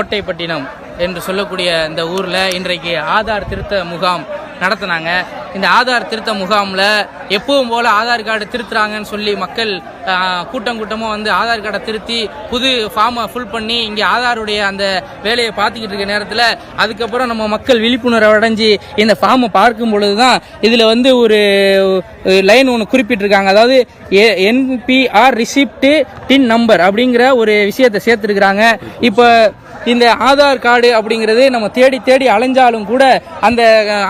கோட்டைப்பட்டினம் என்று சொல்லக்கூடிய இந்த ஊரில் இன்றைக்கு ஆதார் திருத்த முகாம் நடத்தினாங்க. இந்த ஆதார் திருத்த முகாமில் எப்பவும் போல் ஆதார் கார்டு திருத்துறாங்கன்னு சொல்லி மக்கள் கூட்டம் கூட்டமாக வந்து ஆதார் கார்டை திருத்தி புது ஃபார்மை ஃபுல் பண்ணி இங்கே ஆதாருடைய அந்த வேலையை பார்த்துக்கிட்டு இருக்க நேரத்தில் அதுக்கப்புறம் நம்ம மக்கள் விழிப்புணர்வு அடைஞ்சு இந்த ஃபார்மை பார்க்கும் பொழுது தான் இதில் வந்து ஒரு லைன் ஒன்று குறிப்பிட்டிருக்காங்க. அதாவது என்பிஆர் ரிசிப்ட்டு டின் நம்பர் அப்படிங்கிற ஒரு விஷயத்தை சேர்த்துருக்குறாங்க. இப்போ இந்த ஆதார் கார்டு அப்படிங்கிறது நம்ம தேடி தேடி அலைஞ்சாலும் கூட அந்த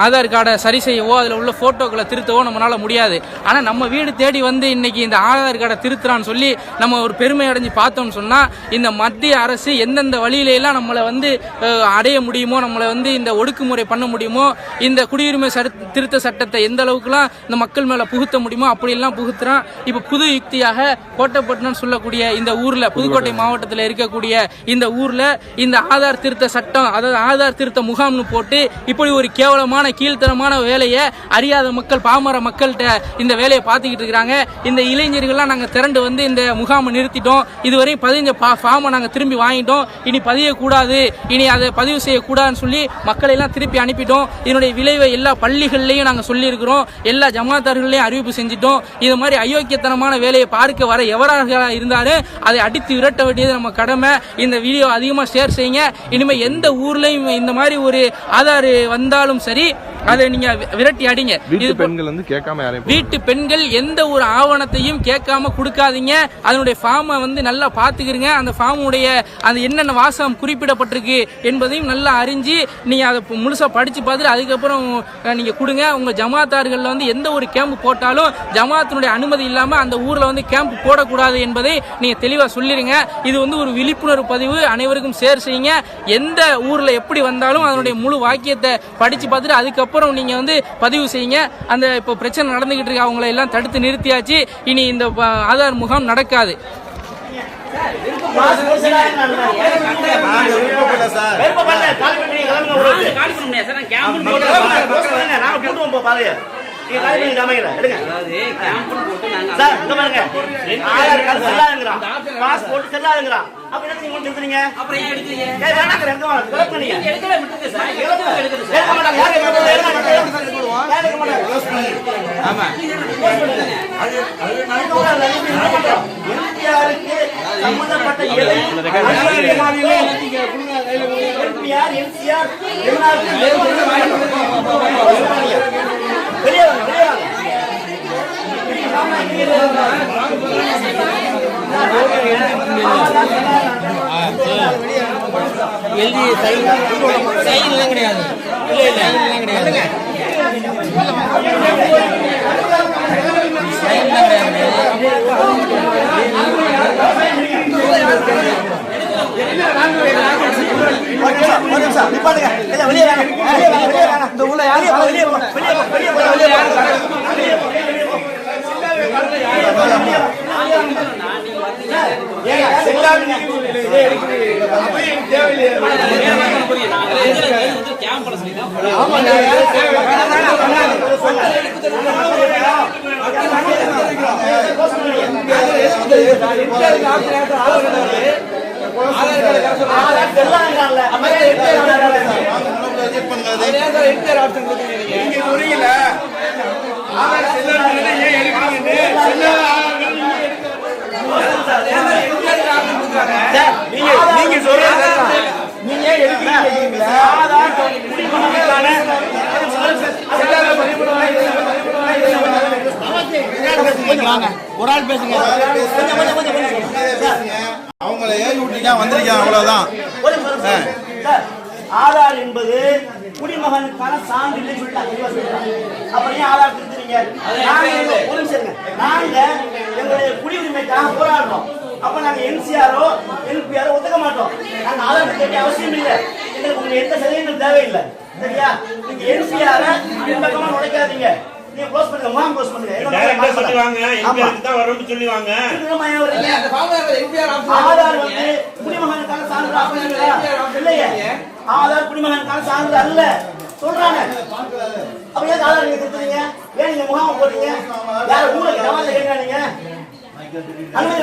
ஆதார் கார்டை சரி செய்யவோ அதில் உள்ள ஃபோட்டோக்களை திருத்தவோ நம்மளால முடியாது. ஆனால் நம்ம வீடு தேடி வந்து இன்னைக்கு இந்த ஆதார் கார்டை திருத்துறான்னு சொல்லி நம்ம ஒரு பெருமை அடைஞ்சு பார்த்தோம்னு சொன்னால் இந்த மத்திய அரசு எந்தெந்த வழியில எல்லாம் நம்மளை வந்து அடைய முடியுமோ நம்மளை வந்து இந்த ஒடுக்குமுறை பண்ண முடியுமோ இந்த குடியுரிமை திருத்த சட்டத்தை எந்த அளவுக்குலாம் இந்த மக்கள் மேலே புகுத்த முடியுமோ அப்படியெல்லாம் புகுத்துறான். இப்போ புது யுக்தியாக கோட்டைப்பட்டினம் சொல்லக்கூடிய இந்த ஊரில் புதுக்கோட்டை. மாவட்டத்தில் இருக்கக்கூடிய இந்த ஊரில் இந்த ஆதார் திருத்த சட்டம் அதாவது ஆதார் திருத்த முகாம்னு போட்டு இப்படி ஒரு கேவலமான கீழ்த்தரமான வேலையை அறியாத மக்கள் பாமர மக்கள்கிட்ட இந்த வேலையை பார்த்துக்கிட்டு இருக்கிறாங்க. இந்த இளைஞர்கள்லாம் நாங்கள் திரண்டு வந்து இந்த முகாமை நிறுத்திட்டோம். இதுவரையும் பதிஞ்ச பா ஃபார்மை நாங்கள் திரும்பி வாங்கிட்டோம். இனி பதியக்கூடாது. இனி அதை பதிவு செய்யக்கூடாதுன்னு சொல்லி மக்களை எல்லாம் திருப்பி அனுப்பிட்டோம். இதனுடைய விளைவை எல்லா பள்ளிகள்லையும் நாங்கள் சொல்லியிருக்கிறோம். எல்லா ஜமாத்தார்களையும் அறிவிப்பு செஞ்சிட்டோம். இது மாதிரி அயோக்கியத்தனமான வேலையை பார்க்க வர எவராக இருந்தாலும் அதை அடித்து விரட்ட வேண்டியது நம்ம கடமை. இந்த வீடியோ அதிகமாக ஷேர் செய்யுங்க. இனிமேல் எந்த ஊர்லேயும் இந்த மாதிரி ஒரு ஆதார் வந்தாலும் சரி அதை நீங்கள் விரட்டி அடிங்க வீட்டு பெண்கள் வந்து கேட்காம யாரையும் வீட்டு பெண்கள் எந்த ஒரு ஆவணத்தையும் கேட்காம கொடுக்காதீங்க. அதனுடைய ஃபார்மை வந்து நல்லா பார்த்துக்கிறங்க அந்த ஃபார்முடைய அந்த என்னென்ன வாசகம் குறிப்பிடப்பட்டிருக்கு என்பதையும் நல்லா அறிஞ்சு நீங்கள் அதை முழுசா படிச்சு பார்த்துட்டு அதுக்கப்புறம் நீங்க கொடுங்க. உங்க ஜமாத்தார்களில் வந்து எந்த ஒரு கேம்ப் போட்டாலும் ஜமாத்தினுடைய அனுமதி இல்லாம அந்த ஊர்ல வந்து கேம்ப் போடக்கூடாது என்பதை நீங்க தெளிவா சொல்லிருங்க. இது வந்து ஒரு விழிப்புணர்வு பதிவு. அனைவருக்கும் ஷேர் செய்யுங்க. எந்த ஊர்ல எப்படி வந்தாலும் அதனுடைய முழு வாக்கியத்தை படிச்சு பார்த்துட்டு அதுக்கப்புறம் நீங்க வந்து பதிவு செய்யுங்க. அந்த இப்போ பிரச்சனை நடந்துகிட்டு இருக்கு அவங்கள எல்லாம் தடுத்து நிறுத்தியாச்சு. இனி இந்த ஆதார் முகாம் நடக்காது. சார், பாஸ்போர்ட் செல்லாதுங்கிறான். அப்ப என்ன நீங்க கொண்டு நிறுத்துறீங்க? ஏய், வேணாங்கிற, எடுக்க வேணாம். கிளம்ப நீங்க. எடுக்க மாட்டாங்க. யார் எடுக்க மாட்டாங்க? எடுக்க மாட்டாங்க. சம்பந்தப்பட்ட எம்சிஆர் எல்லாருக்கும் வெளியே வாங்க, வெளியே வாங்க. கிடையாது நிமிஷம், நிப்பாட்டுங்க. இல்ல, வெளியே வாங்க. வெளியே வாங்க, வெளியே வாங்க. இந்த உள்ள யாரு? வெளியே போ, வெளியே போ, வெளியே போ, வெளியே போ. ஏங்க, செல்லாது புரியல ஏன் எடுத்து சார், நீங்க நீங்க சொல்றது நீங்க ஏன் எடுக்கிறீங்க ஆதார் குடிமகனுக்கான ஒரு ஆள் பேசுங்க. கொஞ்சம் கொஞ்சம் கொஞ்சம் கொஞ்சம். சார், அவங்கள ஏறி விட்டுருக்கேன் வந்திருக்கேன் அவ்வளவுதான். ஒரு ஆதார் என்பது குடிமகனுக்கான சான்று சொல்லிட்டாங்க. ஆதார் திருத்துறீங்க நாங்க ஒரு எங்களுடைய குடியுரிமைக்காக போராடுறோம். அப்ப நாங்க என்சிஆரோ எல்பிஆரோ ஒத்துக்க மாட்டோம். நாங்க ஆதார் கேட்க அவசியம் இல்லை. எங்களுக்கு உங்க எந்த சலுகையும் தேவையில்லை. சரியா? நீங்க என்சிஆர பின்பக்கமா நுழைக்காதீங்க. நீங்க பண்ணுங்க மாம் க்ளோஸ் பண்ணுங்க. டைரக்டா சொல்லி வாங்க எம்பிஆருக்கு தான் வரணும் அந்த ஃபார்ம் எம்பிஆர் ஆப்ஷன் ஆதார் வந்து குடிமகன் கால ஆதார் குடிமகன் கால அல்ல. சொல்றாங்க. அப்ப ஏன் நீங்க கொடுத்தீங்க ஏன் நீங்க முகாம் போறீங்க யார ஊரே கவால கேங்க நீங்க? அனுமதி